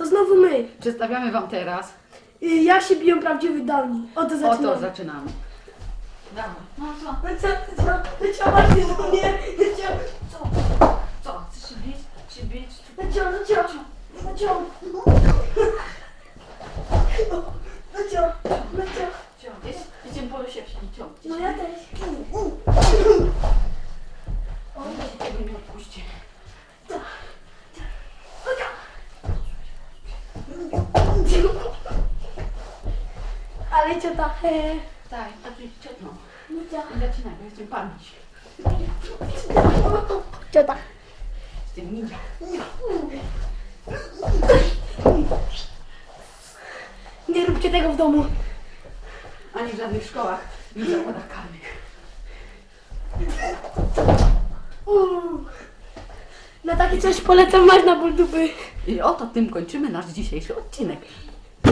to znowu my. Przedstawiamy Wam teraz. Y, Jak się biją prawdziwy dawni. Oto Oto zaczynamy. zaczynamy. Dawaj. No co? No co, no co, no co, Martin, no nie, no co, Co? Co? Chcesz się bić? Się bić? no co, no co, no co, no co, no co, Cio. Jest? Idziemy po się Cio. no ja też. Tego nie odpuśćcie. Ale ciota, he, Tak, a tu ciotną. no jestem pamięć. ciota. Z tym ninja. Nie róbcie tego w domu. Ani w żadnych szkołach i w zakładach karnych. Uuu. Na takie coś polecam maść na ból dupy. I oto tym kończymy nasz dzisiejszy odcinek.